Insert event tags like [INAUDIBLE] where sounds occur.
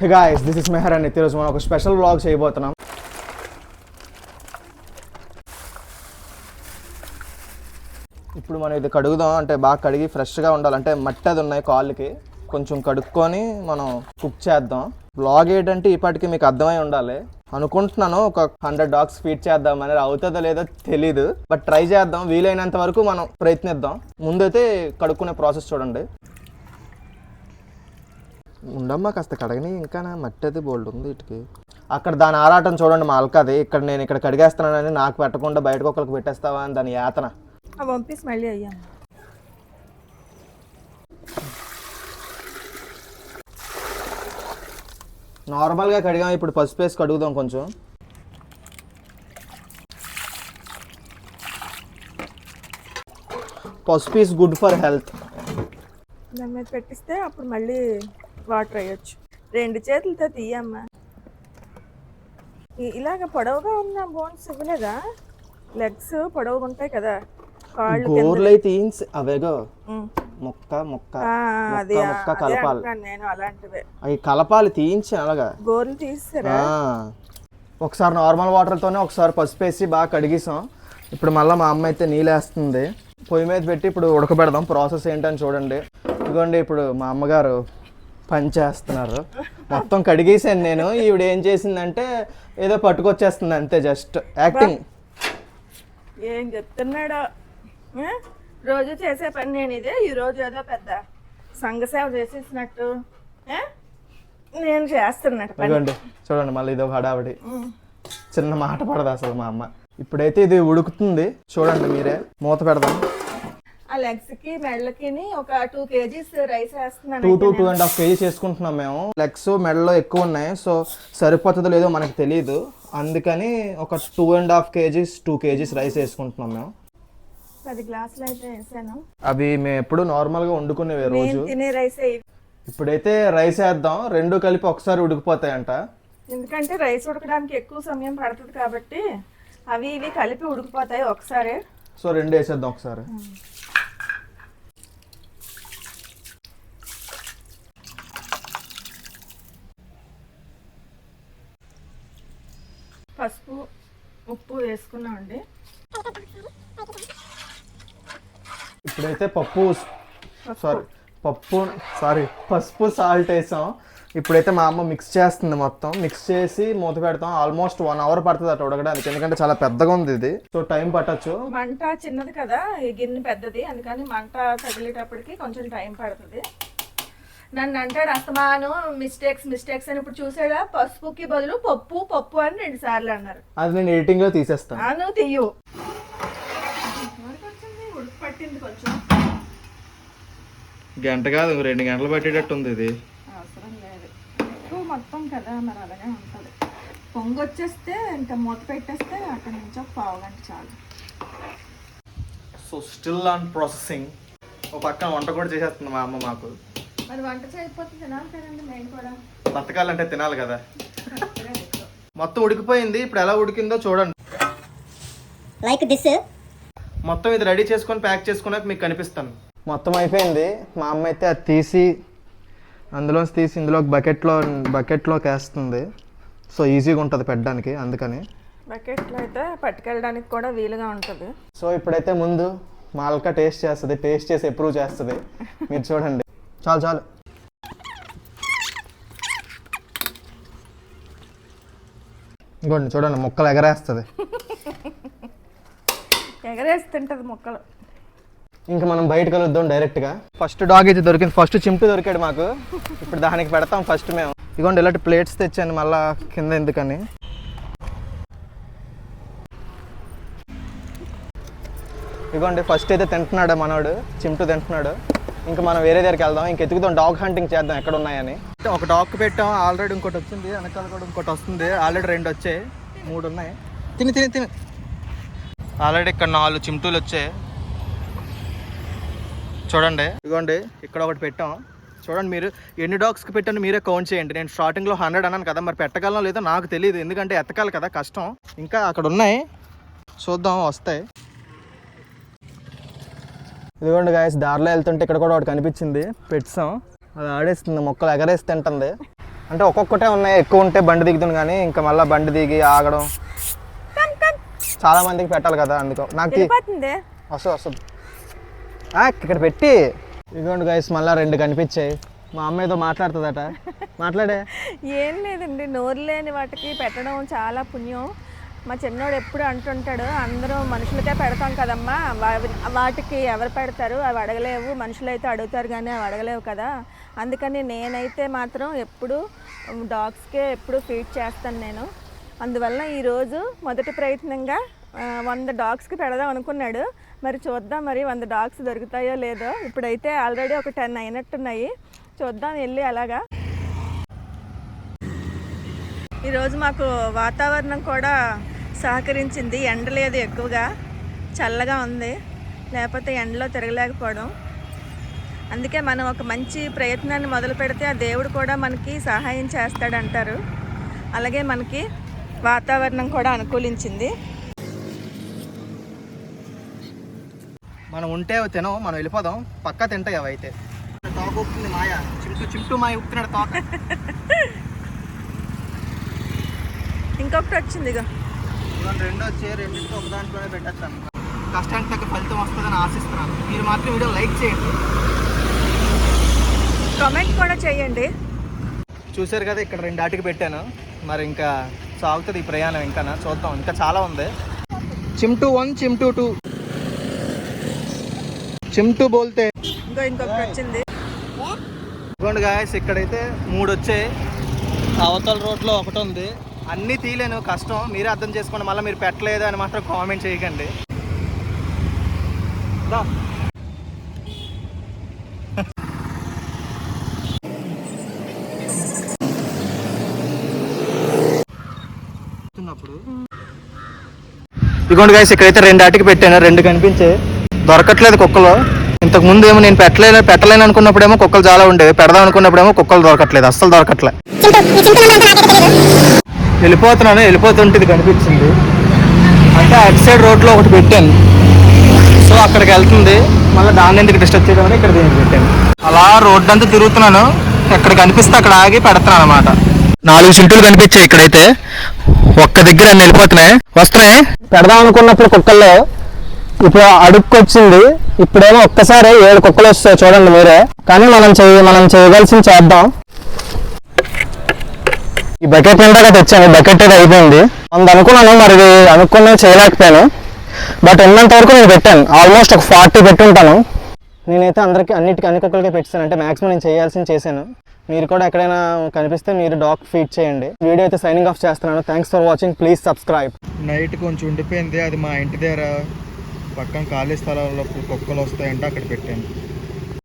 Hey guys this is Mehar అని ఈరోజు మనం ఒక స్పెషల్ వ్లాగ్ చేయబోతున్నాం. ఇప్పుడు మనం ఇది కడుగుదాం అంటే బాగా కడిగి ఫ్రెష్గా ఉండాలంటే మట్టి అది ఉన్నాయి కాళ్ళకి. కొంచెం కడుక్కొని మనం కుక్ చేద్దాం. బ్లాగ్ ఏంటంటే ఇప్పటికి మీకు అర్థమై ఉండాలి. అనుకుంటున్నాను ఒక హండ్రెడ్ డాగ్స్ ఫీడ్ చేద్దాం అనేది అవుతుందో లేదో తెలీదు. బట్ ట్రై చేద్దాం వీలైనంత వరకు మనం ప్రయత్నిద్దాం. ముందైతే కడుక్కునే ప్రాసెస్ చూడండి. ఉండమ్మా కాస్త కడగని ఇంకా నా మట్టి అది బోల్డ్ ఉంది ఇటుకి. అక్కడ దాని ఆరాటం చూడండి మా అల్కది. ఇక్కడ నేను ఇక్కడ కడిగేస్తున్నానని నాకు పెట్టకుండా బయటకు ఒకరికి పెట్టేస్తావా అని దాని యాతన. పంపిసి మళ్ళీ అయ్యాను నార్మల్గా కడిగాం ఇప్పుడు పసుపు వేసి కడుగుదాం కొంచెం. పసుపు ఈస్ గుడ్ ఫర్ హెల్త్. దాని మీద పెట్టిస్తే అప్పుడు మళ్ళీ వాటర్ వేయొచ్చు. రెండు చేతులతో తీయమ్మా. ఇలాగ పొడవుగా ఉన్న బోన్స్ ఇవ్వలేదా? లెగ్స్ పొడవుగా ఉంటాయి కదా. కాళ్ళు కింద. గోర్లు అయితే ఈన్స్ అవేగో. మొక్క మొక్క. అది మొక్క కలపాలి. నేను అలాంటివే అవి కలపాలి తీయించి అలాగా. గోర్లు తీస్తారా. ఒకసారి నార్మల్ వాటర్తోనే ఒకసారి పసుపు వేసి బాగా కడిగేసాం. ఇప్పుడు మళ్ళీ మా అమ్మ అయితే నీళ్ళు వేస్తుంది. పొయ్యి మీద పెట్టి ఇప్పుడు ఉడకబెడదాం. ప్రాసెస్ ఏంటని చూడండి. ఇదిగోండి ఇప్పుడు మా అమ్మగారు పని చేస్తున్నారు మొత్తం కడిగేసాను నేను. ఈవిడ ఏం చేసిందంటే ఏదో పట్టుకొచ్చేస్తుంది అంతే జస్ట్ యాక్టింగ్ ఏం చెప్తున్నాడో? రోజు చేసే పని నేను ఇదే. ఈ రోజు ఏదో పెద్ద సంఘ సేవ చేసేసినట్టు? నేను చేస్తున్నట్టు చూడండి మళ్ళీ ఇది ఒక హడావిడి. చిన్న మాట పడదు అసలు మా అమ్మ. ఇప్పుడైతే ఇది ఉడుకుతుంది. చూడండి మీరే మూత పెడదాం. ఆ లెగ్స్కి మెడలకి ఒక టూ కేజీస్ రైస్ వేస్తున్నాను two to two and half kg చేసుకుంటున్నాం మేము. లెగ్స్ మెడలో ఎక్కువ ఉన్నాయి. సో సరిపోతుందో లేదో మనకు తెలియదు అందుకని ఒక two and half kgs two kgs rice వేసుకుంటున్నాం మేము. పది గ్లాసులు అయితే వేసాను. అవి మేము ఎప్పుడు నార్మల్గా వండుకునేవి రోజు. తినే రైస్ ఇప్పుడైతే రైస్ వేద్దాం. రెండు కలిపి ఒకసారి ఉడికిపోతాయంట. ఎందుకంటే రైస్ ఉడకడానికి ఎక్కువ సమయం పడుతుంది కాబట్టి అవి ఇవి కలిపి ఉడికిపోతాయి ఒకసారి. సో రెండు వేసేద్దాం ఒకసారి. పసుపు ఉప్పు వేసుకున్నామండి ఇప్పుడైతే పప్పు సారీ పప్పు సారీ పసుపు సాల్ట్ వేసాం. ఇప్పుడైతే మా అమ్మ మిక్స్ చేస్తుంది మొత్తం. మిక్స్ చేసి మూత పెడతాం. ఆల్మోస్ట్ వన్ అవర్ పడుతుంది అట్లా ఉడకడానికి. ఎందుకంటే చాలా పెద్దగా ఉంది ఇది. సో టైం పట్టచ్చు. మంట చిన్నది కదా ఈ గిన్నె పెద్దది. అందుకని మంట తగిలేటప్పటికి కొంచెం టైం పడుతుంది. నన్ను అంటాడు అస్తమాను మిస్టేక్స్ మిస్టేక్స్ అని. ఇప్పుడు చూసాడా పసుపుకి బదులు పప్పు పప్పు అని రెండు సార్లు అన్నారు. అది నేను ఎడిటింగ్లో తీసేస్తాను. తీయు పట్టింది కొంచెం గంట కాదు రెండు గంటలు పట్టేటట్టు ఉంది ఇది. అవసరం లేదు. ఎక్కువ మొత్తం కదా మరి అలాగే ఉంటుంది. పొంగు వచ్చేస్తే ఇంకా మూత పెట్టేస్తే అక్కడి నుంచి ఒక పావు గంట చాలు. సో స్టిల్ ఆన్ ప్రాసెసింగ్ ఒక పక్కన వంట కూడా చేసేస్తుంది మా అమ్మ మాకు. మరి వంట చేయకపోతే తినాలి కదండి మేము కూడా. బతకాలంటే తినాలి కదా. మొత్తం ఉడికిపోయింది ఇప్పుడు ఎలా ఉడికిందో చూడండి. Like this? మొత్తం ఇది రెడీ చేసుకొని ప్యాక్ చేసుకున్నాక మీకు కనిపిస్తాను. మొత్తం అయిపోయింది. మా అమ్మ అయితే అది తీసి అందులోంచి తీసి ఇందులో బకెట్లో బకెట్లోకి వేస్తుంది. సో ఈజీగా ఉంటుంది పెట్టడానికి అందుకని. బకెట్లో అయితే పట్టుకెళ్ళడానికి కూడా వీలుగా ఉంటుంది. సో ఇప్పుడైతే ముందు మాల్కా టేస్ట్ చేస్తుంది టేస్ట్ చేసి అప్రూవ్ చేస్తుంది. మీరు చూడండి. చాలు చాలు. ఇంకోండి చూడండి ముక్కలు ఎగరేస్తుంది. ఎగరేసి తింటుంది మొక్కలు. [LAUGHS] ఇంకా మనం బయట కలుద్దాం డైరెక్ట్గా. ఫస్ట్ డాగ్ అయితే దొరికింది. ఫస్ట్ చింపు దొరికాడు మాకు. ఇప్పుడు దానికి పెడతాం ఫస్ట్ మేము. ఇదిగోండి ఇలాంటి ప్లేట్స్ తెచ్చాను మళ్ళా కింద ఎందుకని. ఇదిగోండి ఫస్ట్ అయితే తింటున్నాడు మనోడు. చింటూ తింటున్నాడు. ఇంకా మనం వేరే దగ్గరికి వెళ్దాం. ఇంక ఎతుకుదాం డాగ్ హంటింగ్ చేద్దాం. ఎక్కడ ఉన్నాయని ఒక డాగ్ పెట్టాం. ఆల్రెడీ ఇంకోటి వచ్చింది. వెనకాల కూడా ఇంకోటి వస్తుంది. ఆల్రెడీ రెండు వచ్చాయి. మూడు ఉన్నాయి. తిని తిని తిని. ఆల్రెడీ ఇక్కడ నాలుగు చిమ్టూలు వచ్చాయి. చూడండి. ఇదిగోండి. ఇక్కడ ఒకటి పెట్టాం. చూడండి మీరు. ఎన్ని డాగ్స్కి పెట్టాను మీరే కౌంట్ చేయండి. నేను స్టార్టింగ్లో హండ్రెడ్ అన్నాను కదా. మరి పెట్టగలనో లేదో నాకు తెలియదు ఎందుకంటే ఎత్తకాలి కదా. కష్టం. ఇంకా అక్కడ ఉన్నాయి. చూద్దాం. వస్తాయి. ఇదిగోండి గాయస్ దారిలో వెళ్తుంటే ఇక్కడ కూడా ఒకటి కనిపించింది. పెట్టాం. అది ఆడేస్తుంది మొక్కలు ఎగరేసి తింటుంది. అంటే ఒక్కొక్కటే ఉన్నాయి ఎక్కువ ఉంటే బండి దిగుతుంది కానీ ఇంకా మళ్ళీ బండి దిగి ఆగడం. చాలా మందికి పెట్టాలి కదా అందుకో. నాకు వస్తుంది వస్తుంది ఆ, ఇక్కడ పెట్టి. ఇదిగోండి గైస్ మళ్ళీ రెండు కనిపించాయి. మా అమ్మ ఏదో మాట్లాడుతుందట. మాట్లాడే. ఏం లేదండి నోరు లేని వాటికి పెట్టడం చాలా పుణ్యం. మా చిన్నోడు ఎప్పుడు అంటుంటాడు అందరూ మనుషులకే పెడతాం కదమ్మా వాటికి ఎవరు పెడతారు? అవి అడగలేవు మనుషులు అయితే అడుగుతారు కానీ అవి అడగలేవు కదా. అందుకని నేనైతే మాత్రం ఎప్పుడు డాగ్స్కే ఎప్పుడు ఫీడ్ చేస్తాను నేను. అందువల్ల ఈరోజు మొదటి ప్రయత్నంగా వంద డాగ్స్కి పెడదాం అనుకున్నాడు. మరి చూద్దాం మరి వంద డాగ్స్ దొరుకుతాయో లేదో. ఇప్పుడైతే ఆల్రెడీ ఒక టెన్ అయినట్టున్నాయి. చూద్దాం వెళ్ళి అలాగా. ఈరోజు మాకు వాతావరణం కూడా సహకరించింది. ఎండ లేదు ఎక్కువగా. చల్లగా ఉంది. లేకపోతే ఎండలో తిరగలేకపోవడం. అందుకే మనం ఒక మంచి ప్రయత్నాన్ని మొదలు పెడితే ఆ దేవుడు కూడా మనకి సహాయం చేస్తాడంటారు. అలాగే మనకి వాతావరణం కూడా అనుకూలించింది. మనం ఉంటే తినం మనం వెళ్ళిపోదాం. పక్కా తింటాయి అవి అయితే. తోక మాయ. మాయ తోక. [LAUGHS] ఇంకొకటి వచ్చింది ఇగో. ఇవన్నీ రెండు వచ్చి రెండింటికి ఒక దాంట్లోనే పెట్టేస్తాను కష్టానికి తగ్గ ఫలితం వస్తుందని ఆశిస్తున్నాను. మీరు మాత్రం వీడియో లైక్ చేయండి. కామెంట్ కూడా చేయండి. చూశారు కదా ఇక్కడ రెండు ఆటికి పెట్టాను. మరి ఇంకా సాగుతుంది ఈ ప్రయాణం ఇంకా చూద్దాం. ఇంకా చాలా ఉంది. చిమ్టు వన్ చిమ్టు టూ చిమ్టు బోల్తే. ఇంకో ఇంకొకటి వచ్చింది. ఇదిగోండి గాయస్ ఇక్కడైతే మూడు వచ్చాయి. అవతల రోడ్లో ఒకటి ఉంది. అన్నీ తీయలేను కష్టం. మీరే అర్థం చేసుకోండి మళ్ళీ మీరు పెట్టలేదు అని మాత్రం కామెంట్ చేయకండి. ఇదిగోండి గాయస్ ఇక్కడైతే రెండు ఆటికి పెట్టాను రెండు కనిపించే దొరకట్లేదు కుక్కలు. ఇంతకు ముందు ఏమో నేను పెట్టలేను పెట్టలేను అనుకున్నప్పుడేమో కుక్కలు చాలా ఉండేవి. పెడదాం అనుకున్నప్పుడేమో కుక్కలు దొరకట్లేదు అస్సలు దొరకట్లేదు వెళ్ళిపోతున్నాను వెళ్ళిపోతుంటే ఇది కనిపించింది. అంటే అటు సైడ్ రోడ్లో ఒకటి పెట్టాను. సో అక్కడికి వెళ్తుంది. మళ్ళీ దాన్ని ఎందుకు డిస్టర్బ్ చేయడం ఇక్కడ దీనికి పెట్టాను. అలా రోడ్డు అంతా తిరుగుతున్నాను. ఎక్కడ కనిపిస్తే అక్కడ ఆగి పెడతాను అనమాట నాలుగు చింటులు కనిపించాయి ఇక్కడైతే. ఒక్క దగ్గర వెళ్ళిపోతున్నాయి. వస్తున్నాయి? పెడదాం అనుకున్నప్పుడు కుక్కల్లో ఇప్పుడు అడుక్కొచ్చింది ఇప్పుడేమో ఒక్కసారి ఏడు కుక్కలు వస్తాయి చూడండి మీరే. కానీ మనం చేయ మనం చేయవలసింది చేద్దాం. ఈ బకెట్ నిండా తెచ్చాను బకెట్ అయితే అయిపోయింది. అంత అనుకున్నాను మరి అనుకున్న చేయలేకపోయాను. బట్ ఉన్నంత వరకు నేను పెట్టాను ఆల్మోస్ట్ ఒక ఫార్టీ పెట్టుంటాను. నేనైతే అందరికి అన్నిటికీ అన్ని కుక్కలకే పెట్టాను అంటే మాక్సిమం నేను చేయాల్సింది చేశాను. మీరు కూడా ఎక్కడైనా కనిపిస్తే మీరు డాగ్ ఫీడ్ చేయండి. వీడియో అయితే సైనింగ్ ఆఫ్ చేస్తున్నాను. Thanks for watching please subscribe night కొంచెం ఉండిపోయింది అది మా ఇంటి దగ్గర పక్కన ఖాళీ స్థలాల్లో కుక్కలు వస్తాయంటే అక్కడ పెట్టాను.